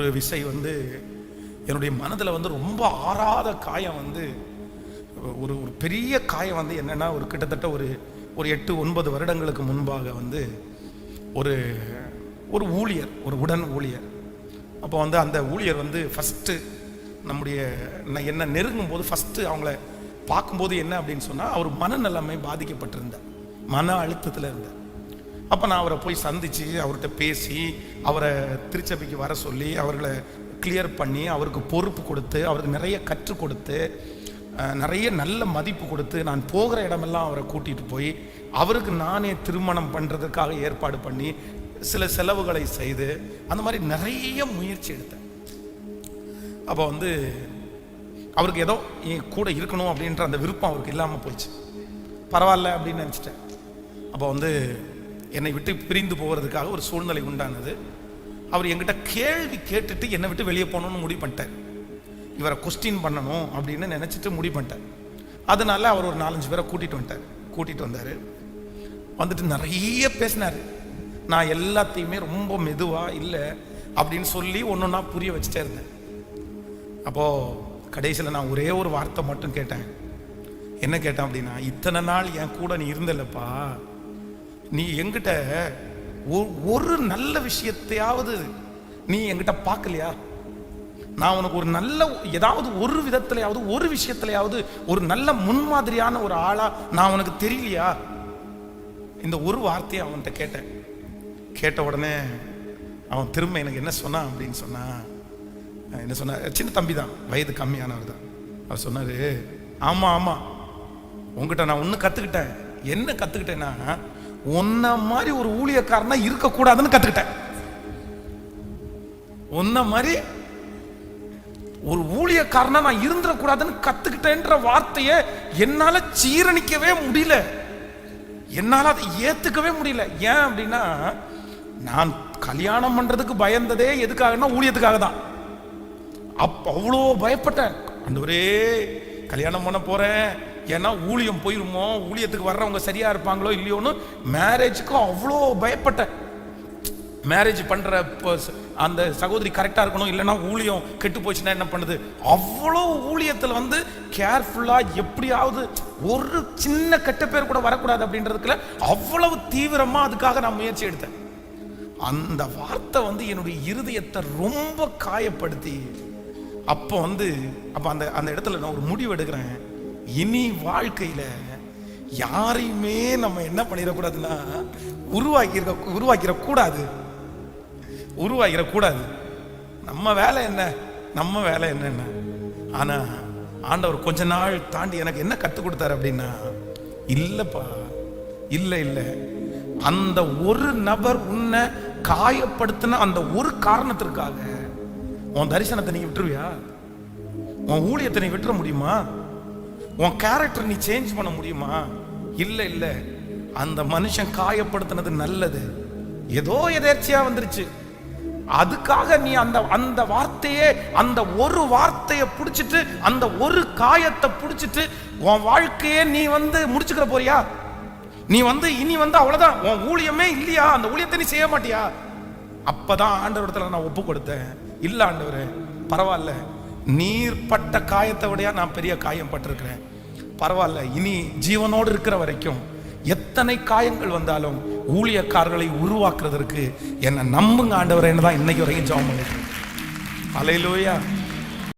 ஒரு விசை வந்து என்னுடைய மனதில் வந்து ரொம்ப ஆறாத காயம் வந்து ஒரு ஒரு பெரிய காயம் வந்து என்னென்னா ஒரு கிட்டத்தட்ட ஒரு ஒரு எட்டு ஒன்பது வருடங்களுக்கு முன்பாக வந்து ஒரு ஒரு ஊழியர் ஒரு உடன் ஊழியர். அப்போ வந்து அந்த ஊழியர் வந்து ஃபஸ்ட்டு நம்முடைய ந- என்ன நெருங்கும் போது ஃபஸ்ட்டு அவங்கள பார்க்கும்போது என்ன அப்படின்னு சொன்னால் அவர் மனநிலைமை பாதிக்கப்பட்டிருந்தார். மன அழுத்தத்தில் இருந்தார். அப்போ நான் அவரை போய் சந்தித்து அவர்கிட்ட பேசி அவரை திருச்சபைக்கு வர சொல்லி அவர்களை கிளியர் பண்ணி அவருக்கு பொறுப்பு கொடுத்து அவருக்கு நிறைய கற்றுக் கொடுத்து நிறைய நல்ல மதிப்பு கொடுத்து நான் போகிற இடமெல்லாம் அவரை கூட்டிகிட்டு போய் அவருக்கு நானே திருமணம் பண்ணுறதுக்காக ஏற்பாடு பண்ணி சில செலவுகளை செய்து அந்த மாதிரி நிறைய முயற்சி எடுத்தேன். அப்போ வந்து அவருக்கு ஏதோ என் கூட இருக்கணும் அப்படின்ற அந்த விருப்பம் அவருக்கு இல்லாமல் போயிடுச்சு பரவாயில்ல அப்படின்னு நினச்சிட்டேன். அப்போ வந்து என்னை விட்டு பிரிந்து போகிறதுக்காக ஒரு சூழ்நிலை உண்டானது. அவர் என்கிட்ட கேள்வி கேட்டுட்டு என்னை விட்டு வெளியே போகணும்னு முடிவு பண்ணிட்டார். இவரை கொஸ்டின் பண்ணணும் அப்படின்னு நினச்சிட்டு முடிவு பண்ணிட்டார். அதனால அவர் ஒரு நாலஞ்சு பேரை கூட்டிகிட்டு வந்துட்டார். கூட்டிகிட்டு வந்தார். வந்துட்டு நிறைய பேசினார். நான் எல்லாத்தையுமே ரொம்ப மெதுவாக இல்லை அப்படின்னு சொல்லி ஒன்று ஒன்றா புரிய வச்சுட்டே இருந்தேன். அப்போது கடைசியில் நான் ஒரே ஒரு வார்த்தை மட்டும் கேட்டேன். என்ன கேட்டேன் அப்படின்னா இத்தனை நாள் என் கூட நீ இருந்தல்லப்பா நீ எங்கிட்ட ஒ- ஒரு நல்ல விஷயத்தையாவது நீ எங்கிட்ட பார்க்கலையா நான் உனக்கு ஒரு நல்ல ஏதாவது ஒரு விதத்திலையாவது ஒரு விஷயத்திலையாவது ஒரு நல்ல முன்மாதிரியான ஒரு ஆளா நான் உனக்கு தெரியலையா? இந்த ஒரு வார்த்தையை அவன்கிட்ட கேட்டேன். கேட்ட உடனே அவன் திரும்ப எனக்கு என்ன சொன்னான் அப்படின்னு சொன்னான் என்ன சொன்ன சின்ன தம்பி தான் வயது கம்மியானவர் தான். அவர் சொன்னார் ஆமாம் ஆமாம் உங்ககிட்ட நான் ஒன்று கற்றுக்கிட்டேன் என்ன கற்றுக்கிட்டேன்னா உன்ன மாதிரி ஒரு ஊழியக்காரனா இருக்கக்கூடாதுன்னு கத்துக்கிட்டேன். உன்ன மாதிரி ஒரு ஊழியக்காரனா நான் இருந்துடக்கூடாதுன்னு கத்துக்கிட்டேன்ற வார்த்தையை என்னால சீரணிக்கவே முடியல. என்னால அதை ஏத்துக்கவே முடியல. ஏன் அப்படின்னா நான் கல்யாணம் பண்றதுக்கு பயந்ததே எதுக்காகன்னா ஊழியத்துக்காக தான் அப்ப அவ்வளோ பயப்பட்டேன். ஆண்டவரே கல்யாணம் பண்ண போறேன். ஏன்னா ஊழியம் போயிருமோ? ஊழியத்துக்கு வர்றவங்க சரியா இருப்பாங்களோ இல்லையோன்னு மேரேஜுக்கு அவ்வளோ பயப்பட்டேன் மேரேஜ் பண்ற அந்த சகோதரி கரெக்டாக இருக்கணும் இல்லைன்னா ஊழியம் கெட்டு போச்சுன்னா என்ன பண்ணுது? அவ்வளோ ஊழியத்தில் வந்து கேர்ஃபுல்லாக எப்படியாவது ஒரு சின்ன கெட்ட பேர் கூட வரக்கூடாது அப்படின்றதுக்குள்ள அவ்வளவு தீவிரமாக அதுக்காக நான் முயற்சி எடுத்தேன். அந்த வார்த்தை வந்து என்னுடைய இருதயத்தை ரொம்ப காயப்படுத்தி அப்போ வந்து அப்போ அந்த அந்த இடத்துல நான் ஒரு முடிவு எடுக்கிறேன். இனி வாழ்க்கையில யாரையுமே நம்ம என்ன பண்ணிடக்கூடாதுன்னா உருவாக்கியிருக்க உருவாக்கிடக்கூடாது. உருவாக்கிடக்கூடாது. நம்ம வேலை என்ன? நம்ம வேலை என்னென்ன ஆனா ஆண்டவர் கொஞ்ச நாள் தாண்டி எனக்கு என்ன கற்றுக் கொடுத்தாரு அப்படின்னா இல்லைப்பா இல்லை இல்லை. அந்த ஒரு நபர் உன்னை காயப்படுத்தின அந்த ஒரு காரணத்திற்காக உன் தரிசனத்தை நீ விட்டுருவியா? உன் ஊழியத்தை நீ விட்டுற முடியுமா? உன் கேரக்டர் நீ சேஞ்ச் பண்ண முடியுமா? இல்லை இல்லை. அந்த மனுஷன் காயப்படுத்தினது நல்லது. ஏதோ எதேர்ச்சியா வந்துருச்சு. அதுக்காக நீ அந்த அந்த வார்த்தையே அந்த ஒரு வார்த்தையை பிடிச்சிட்டு அந்த ஒரு காயத்தை பிடிச்சிட்டு உன் வாழ்க்கையே நீ வந்து முடிச்சுக்கிற போறியா? நீ வந்து இனி வந்து அவ்வளவுதான். உன் ஊழியமே இல்லையா? அந்த ஊழியத்தை நீ செய்ய மாட்டியா? அப்பதான் ஆண்டவரத்துல நான் ஒப்பு கொடுத்தேன். இல்ல ஆண்டவர் பரவாயில்ல. நீர் பட்ட காயத்தை விடையா நான் பெரிய காயம் பட்டிருக்கிறேன் பரவாயில்ல. இனி ஜீவனோடு இருக்கிற வரைக்கும் எத்தனை காயங்கள் வந்தாலும் ஊழியக்காரர்களை உருவாக்குறதற்கு என்னை நம்புங்க ஆண்டவரேன்னு தான் இன்னைக்கு வரைக்கும் ஜெபம் பண்ணிருக்கேன் அலையிலோயா